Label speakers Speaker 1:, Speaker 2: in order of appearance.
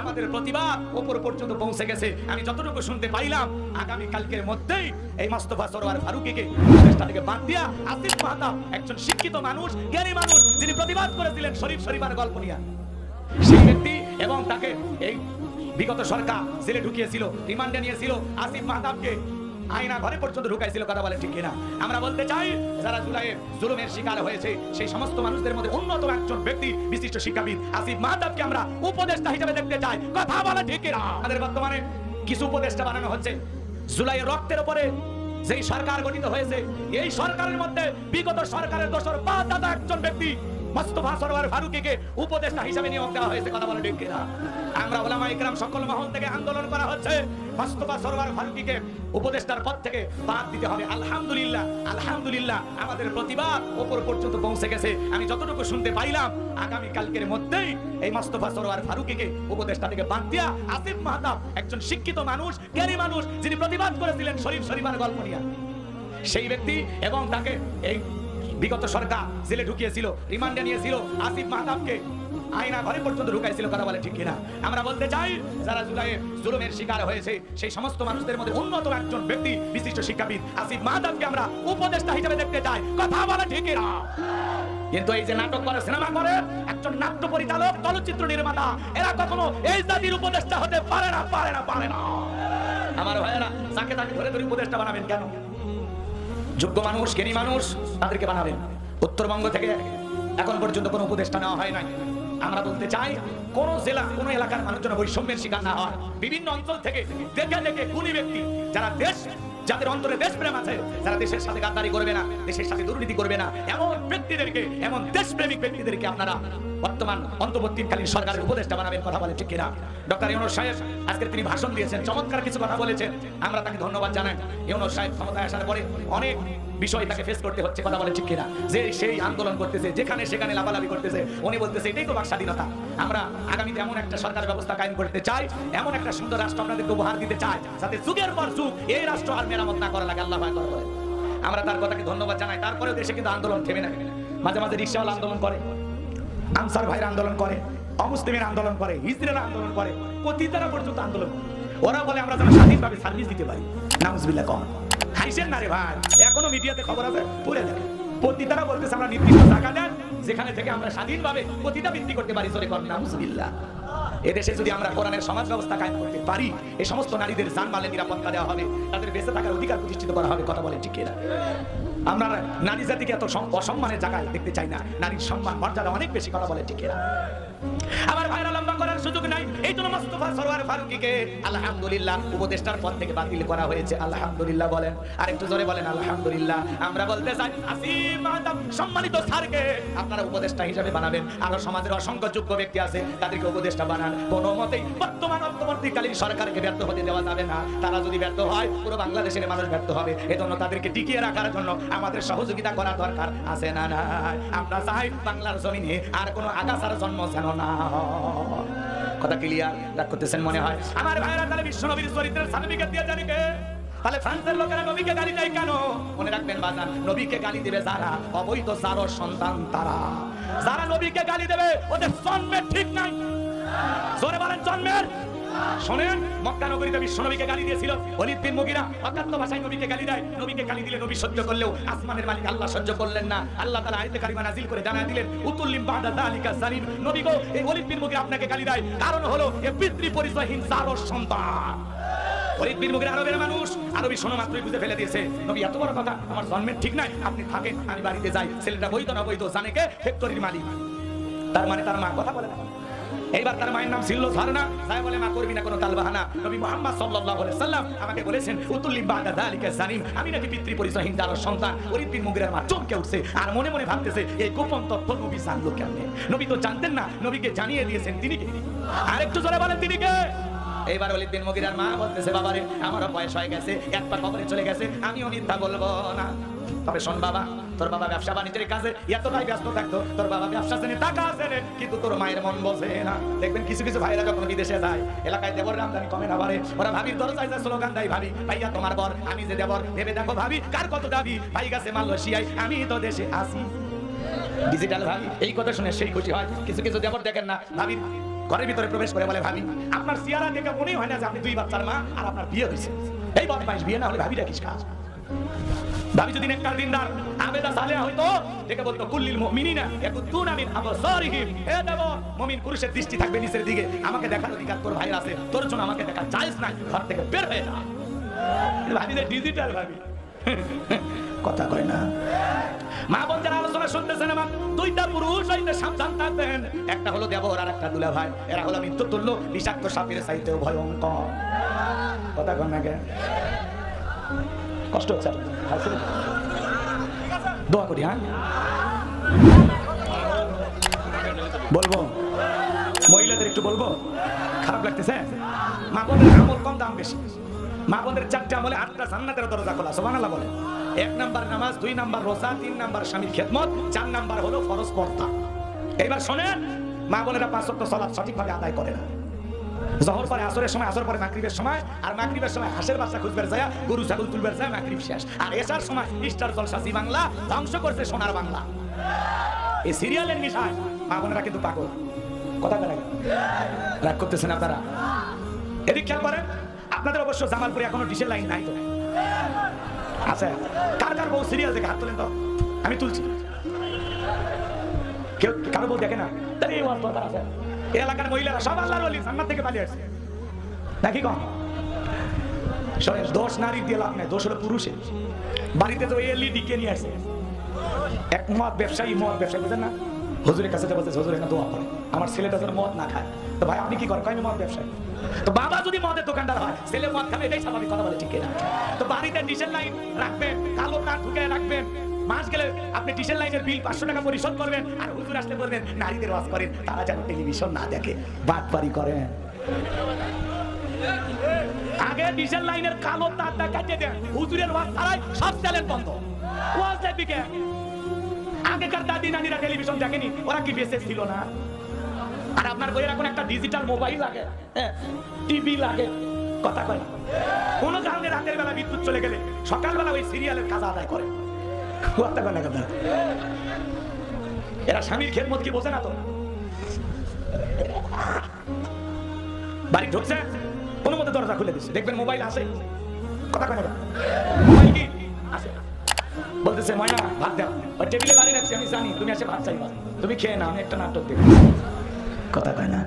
Speaker 1: আমাদের প্রতিবাদ ওপর পর্যন্ত পৌঁছে গেছে। আমি যতটুকু শুনতে পাইলাম আগামী কালকের মধ্যেই এই মাস্তফা সরোয়ার ফারুকিকে দেশটা থেকে বাদ দিয়া আসিফ মাহতাব, একজন শিক্ষিত মানুষ, জ্ঞানী মানুষ, যিনি প্রতিবাদ করেছিলেন শরীফ শরীফার গল্প নিয়ে। সেই ব্যক্তি এবং তাকে এই বিগত সরকার জেলে ঢুকিয়েছিল, রিমান্ডে নিয়েছিল আসিফ মাহতাবকে। আয়না ঘরে পর্যন্ত ঢুকাইছিল কথা বলে ঠিক কিনা? আমরা বলতে চাই, যারা জুলাইয়ে জুলুমের শিকার হয়েছে, সেই সমস্ত মানুষদের মধ্যে অন্যতম একজন ব্যক্তি, বিশিষ্ট শিক্ষাবিদ, আসিফ মাহতাবকে আমরা উপদেষ্টা হিসেবে দেখতে চাই। কথা বলে ঠিক কিনা? আমাদের বর্তমানে কিছু উপদেষ্টা বানানো হচ্ছে। জুলাইয়ের রক্তের উপরে যেই সরকার গঠিত হয়েছে, এই সরকারের মধ্যে বিগত সরকারের দোষর পা দাদা একজন ব্যক্তি মোস্তফা সরোয়ার ফারুকিকে উপদেষ্টা হিসেবে নিয়োগ দেওয়া হয়েছে, কথা বলে আমরা ওলামা ইকরাম সকল মহল থেকে আন্দোলন করা হচ্ছে। মোস্তফা সরোয়ার ফারুকিকে উপদেষ্টার পদ থেকে বাদ দিতে হবে। আলহামদুলিল্লাহ আলহামদুলিল্লাহ, আমাদের প্রতিবাদ ওপর পর্যন্ত পৌঁছে গেছে। আমি যতটুকু শুনতে পাইলাম, আগামী কালকের মধ্যেই এই মোস্তফা সরোয়ার ফারুকিকে উপদেষ্টা থেকে বাদ দিয়া আসিফ মাহতাব একজন শিক্ষিত মানুষ, জ্ঞানী মানুষ, যিনি প্রতিবাদ করেছিলেন শরীফ শরীফার গল্প নিয়ে। সেই ব্যক্তি এবং তাকে এই বিগত সরকার জেলে ঢুকিয়েছিল, রিমান্ডে নিয়েছিল আসিফ মাহতাবকে। আয়না ঘরে পর্যন্ত ঢুকাইছিল, কথা বলে ঠিক কিনা। আমরা বলতে চাই, যারা জুলাইয়ে জুলুমের শিকার হয়েছে, সেই সমস্ত মানুষদের মধ্যে অন্যতম একজন ব্যক্তি, বিশিষ্ট শিক্ষাবিদ আসিফ মাহতাবকে আমরা উপদেষ্টা হিসেবে দেখতে চাই। কথা বলে ঠিক কিনা? কিন্তু এই যে নাটক করে, সিনেমা করে, একজন নাট্য পরিচালক, চলচ্চিত্র নির্মাতা, এরা কখনো এই জাতির উপদেষ্টা হতে পারে না পারে না পারে না। আমার ভাইয়েরা, যাকে তাকে ধরে ধরে উপদেষ্টা বানাবেন কেন? যোগ্য মানুষ, জ্ঞানী মানুষ, তাদেরকে বানাবেন। উত্তরবঙ্গ থেকে এখন পর্যন্ত কোনো উপদেষ্টা নেওয়া হয় নাই। আমরা বলতে চাই, কোন জেলা, কোন এলাকার মানুষ যেন বৈষম্যের শিকার না হয় বিভিন্ন অঞ্চল থেকে দেখে দেখে গুণী ব্যক্তি, যারা দেশ যাদের অন্তরে দেশপ্রেম আছে, যারা দেশের সাথে গাদ্দারি করবে না, দেশের সাথে দুর্নীতি করবে না, এমন ব্যক্তিদেরকে, এমন দেশপ্রেমিক ব্যক্তিদেরকে আপনারা বর্তমান অন্তর্বর্তীকালীন সরকারের উপদেষ্টা বানাবেন, কথা বলে ঠিক কিনা? ডক্টর ইউনুস সাহেব, আজকে তিনি ভাষণ দিয়েছেন, চমৎকার কিছু কথা বলেছেন। আমরা তাকে ধন্যবাদ জানাই। ইউনুস সাহেব ক্ষমতায় আসার পরে অনেক বিষয় তাকে ফেস করতে হচ্ছে, কথা বলে ঠিক কিনা? যে সেই আন্দোলন করতেছে, যেখানে সেখানে লাফালাফি করতেছে, উনি বলতেছে, এটাই তো বাক স্বাধীনতা। আমরা আগামীতে এমন একটা সরকার ব্যবস্থা কায়েম করতে চাই, এমন একটা সুন্দর রাষ্ট্র আপনাদেরকে উপহার দিতে চাই, যাতে যুগের পর যুগ এই রাষ্ট্র আর মেরামত না করা লাগে, আল্লাহ আমরা তার কথাকে ধন্যবাদ জানাই, তারপরেও দেশে কিন্তু আন্দোলন থেমে না। মাঝে মাঝে রিক্সাওয়ালা আন্দোলন করে, আনসার ভাইয়ের আন্দোলন করে, অমুসলিমের আন্দোলন করে হিজড়েরা আন্দোলন করে পতিতারা পর্যন্ত আন্দোলন করে। ওরা বলে, আমরা যেন স্বাধীনভাবে সার্ভিস দিতে পারি। নাউজবিল্লাহ, কম। খাইছেন না রে ভাই। এখনও মিডিয়াতে খবর আছে? পুরে দেখেন পতিতারা বলতেছে আমরা নির্দিষ্ট টাকা দেন যেখানে থেকে আমরা স্বাধীনভাবে পতিতা বৃদ্ধি করতে পারি। সরে, কর, নাউজবিল্লাহ। এদেশে যদি আমরা কোরআনের সমাজ ব্যবস্থা কায়েম করতে পারি এই সমস্ত নারীদের জানমালের নিরাপত্তা দেওয়া হবে, তাদের বেঁচে থাকার অধিকার প্রতিষ্ঠিত করা হবে, কথা বলেন ঠিক কিনা? আমরা নারী জাতিকে এত অসম্মানের জায়গায় দেখতে চাই না। নারীর সম্মান, মর্যাদা অনেক বেশি, কথা বলে ঠিক কিনা? আমার ভাইরা লম্বা করার সুযোগ নাই। আলহামদুলিল্লাহ উপদেষ্টার পদ থেকে বাতিল করা হয়েছে। আলহামদুলিল্লাহ বলেন। জোরে বলেন, আলহামদুলিল্লাহ। আমরা বলতে চাই, আসিম সম্মানিত স্যারকে আপনারা উপদেষ্টা হিসেবে বানাবেন। আরও সমাজের অসংখ্য যোগ্য ব্যক্তি আছে, তাদেরকে উপদেষ্টা বানান। কোনো মতেই বর্তমান অন্তর্বর্তীকালীন সরকারকে ব্যর্থ হতে দেওয়া যাবে না। তারা যদি ব্যর্থ হয়, পুরো বাংলাদেশের মানুষ ব্যর্থ হবে। এজন্য তাদেরকে টিকিয়ে রাখার জন্য আমাদের সহযোগিতা করা দরকার আছে না না আমরা চাই বাংলার জমিনে আর কোনো আগাছার জন্ম যেন না হয়। কথা ক্লিয়ার রাগ করতেছেন মনে হয়? আমার ভাইরা তাহলে বিশ্ব নবীর চরিত্রের সার্টিফিকেট দিয়ে জানি কে তাহলে ফ্রান্সের লোকেরা নবীকে গালি দেয় কেন? মনে রাখবেন বাজান, নবীকে গালি দেবে যারা? অবৈধ যার সন্তান তারা। যারা নবীকে গালি দেবে, ওদের জন্মের ঠিক নাই। জোরে বলেন, জন্মের শোনেন, মক্কা নগরীতে বিশ্ব নবীকে গালি দিয়েছিল। অলিদ বিন মুগিরা অকাত্য ভাষায় নবীকে গালি দেয়। নবীকে গালি দিলে নবী সহ্য করলেও আসমানের মালিক আল্লাহ সহ্য করলেন না। আল্লাহ তাআলা আয়াতে কারিমা নাজিল করে জানায় দিলেন, উতুল্লিম বাদা যালিকা জালিম। নবী গো, এই অলিদ বিন মুগিরা আপনাকে গালি দেয়। কারণ হলো, এ পিতৃ পরিচয়হীন জারোর সন্তান। অলিদ বিন মুগিরা আরবের মানুষ। আরবি শোনা মাত্রই বুঝে ফেলে দিয়েছে, নবী, এত বড় কথা আমার জন্মের ঠিক নাই। আপনি থাকেন, আমি বাড়িতে যাই। ছেলেটা বৈধ না বৈধ জানে কে? ফ্যাক্টরির মালিক। তার মানে তার মা কথা বলে না। এইবার তার মায়ের নাম ছিল ঝর্ণা তাই বলে, মা, করবি না কোনো তালবাহানা নবী মোহাম্মদ সাল্লাল্লাহু আলাইহি সাল্লাম আমাকে বলেছেন উতুল্লি বাদা যালিকা জানিম আমি নাকি পিতৃ পরিচয়হীন দারর সন্তান। ওরিদ বিন মুগিরার মা চমকে উঠছে। আর মনে মনে ভাবতেছে, এই গোপন তথ্য নবী জানলো কেমনে? নবী তো জানতেন না, নবীকে জানিয়ে দিয়েছেন তিনি কে? আরেকটু জোরে বলেন তিনি কে? এইবার অলিদ বিন মুগিরার মা বলতেছে বাবারে আমারও বয়স হয়ে গেছে এক পা কবরে চলে গেছে আমিও মিথ্যা বলব না। তবে শোন বাবা তোর বাবা ব্যবসা বাণিজ্যের কাজে এতটাই ব্যস্ত থাকতো তোর বাবা ব্যবসা শ্রেণি টাকা আছে রে, কিন্তু তোর মায়ের মন বসে না। দেখবেন কিছু কিছু ভাইরা যখন বিদেশে যায় এলাকায় দেবর আমদানি কমে না পারে ওরা ভাবির দরজায় যায় স্লোগান দেয় ভাবি ভাইয়া তোমার বর আমি যে দেবর ভেবে দেখো ভাবি কার কত দাবি? ভাই গেছে মালয়েশিয়ায় আমি তো দেশে আসি ডিজিটাল ভাবি এই কথা শুনে সেই খুশি হয়। কিছু কিছু দেবর দেখেন না ভাবি ঘরের ভিতরে প্রবেশ করে বলে, ভাবি, আপনার সিয়ারা দেখে মনেই হয় না যে আপনি দুই বাচ্চার মা আর আপনার বিয়ে হয়েছে। এই বদমাইশ বিয়ে না হলে ভাবি রাখিস কাজ ভাবি যদি নেককার দিনদার, আবেদা সালেহা হইতো, দেখে বলতো, কুল্লিল মুমিনিনা ইয়াকুতুনা মিন আবসারিহিম। হে দেব, মুমিন পুরুষের দৃষ্টি থাকবে নিচের দিকে। আমাকে দেখার অধিকার তোর ভাইয়ের আছে। তোর জন্য আমাকে দেখা জায়েজ নাই। ঘর থেকে বের হয়ে যা। ভাবি যে ডিজিটাল ভাবি। কথা কয় না। মা বোন যারা আলোচনা শুনতেছেন আমার। দুইটা পুরুষ হইতে সাবধান থাকবেন। একটা হলো দেবর আর একটা দুলা ভাই। এরা হলো মৃত্যু তুল্য বিষাক্ত সাপের চাইতেও ভয়ঙ্কর। কথা কন না? কষ্ট হচ্ছে? দোয়া করি হ্যাঁ? বলব? মহিলাদের একটু বলব? খারাপ লাগতেছে? মা বোনের আমল কম, দাম বেশি। মা বোনের চারটে আমলে আটটা জান্নাতের দরজা খোলা সোমানাল্লাহ বলে। এক নাম্বার নামাজ, দুই নাম্বার রোজা, তিন নাম্বার স্বামীর খেদমত, চার নাম্বার হলো ফরজ পর্দা। এবার শোনেন মা বোনেরা পাঁচ সপ্তাহ সলাপ সঠিকভাবে আদায় করে না। জহর পরে আসরের সময়, আসর পরে মাগরিবের সময়, আর মাগরিবের সময় হাঁসের বাচ্চা খুঁজবার যায়, গরু ছাগল তুলবার যায়, মাগরিব শেষ। আর এসার সময় স্টার জলসা, জি বাংলা, ধ্বংস করছে সোনার বাংলা। এই সিরিয়ালের নিশায় মা বোনেরা কিন্তু পাগল। কথা বলে রাগ করতেছেন আপনারা? এদিক খেয়াল করেন আপনাদের অবশ্য জামালপুরে এখনও ডিসেল লাইন নাই তো। আছে কার কার বউ সিরিয়াল দেখে হাত তোলেন তো? আমি তুলছি। কেউ কারও বউ দেখে না? এলাকার মহিলারা সব আল্লাহর জান্নাত থেকে পালিয়ে আসছে। নাকি কম? শোনেন, দোষ নারী দিয়ে লাভ নাই, দোষ হলো পুরুষের। বাড়িতে তো এলইডি কে নিয়ে আসে এক মদ ব্যবসায়ী মদ ব্যবসায়ী, বুঝেন না? হুজুরের কাছে এখানে দোয়া করে। আমার ছেলেটা যেন মদ না খায়। ভাই, আপনি কি করেন? আমি মদ ব্যবসায়ী? তো বাবা যদি মদের দোকানদার হয়, ছেলে মদ খাবে, এটাই স্বাভাবিক কথা বলে, ঠিক না তো বাড়িতে ডিজেল লাইন রাখবেন, কালো তার ঢুকে রাখবেন। মাস গেলে আপনি ডিজেল লাইনের বিল পাঁচশো টাকা পরিশোধ করবেন, আর হুজুর আসলে বলবেন, নারীদের ওয়াজ করেন, তারা যেন টেলিভিশন না দেখে, বাটপারি করেন। আগে ডিজেল লাইনের কালো তারটা কাটিয়ে দেন, হুজুরের ওয়াজ ছাড়াই সব চ্যানেল বন্ধ। ওয়াজ দেখবি কে? আগেকার দাদি নানিরা টেলিভিশন দেখেনি, ওরা কি বেঁচে ছিল না? আর আপনার বইয়ের এখন একটা ডিজিটাল মোবাইল লাগে টিভি লাগে, কথা কয় না। কোনো কারণে রাতের বেলা বিদ্যুৎ চলে গেলে সকালবেলা ওই সিরিয়ালের কাজ আদায় করে। কথা কয় না কথা? এরা স্বামীর খেদমত কি বোঝে না তো? বাড়ি ঢুকছে, কোনো মতে দরজা খুলে দিচ্ছে দেখবেন মোবাইল আসে। কথা কয় না মোবাইল কি? আসে। বলতেছে, ময়না, ভাত দেওয়া টেবিলে বাড়ি রাখছি, আমি জানি, তুমি এসে ভাত চাইবা। তুমি খেয়ে না আমি একটা নাটক দেখি কথা কয় না।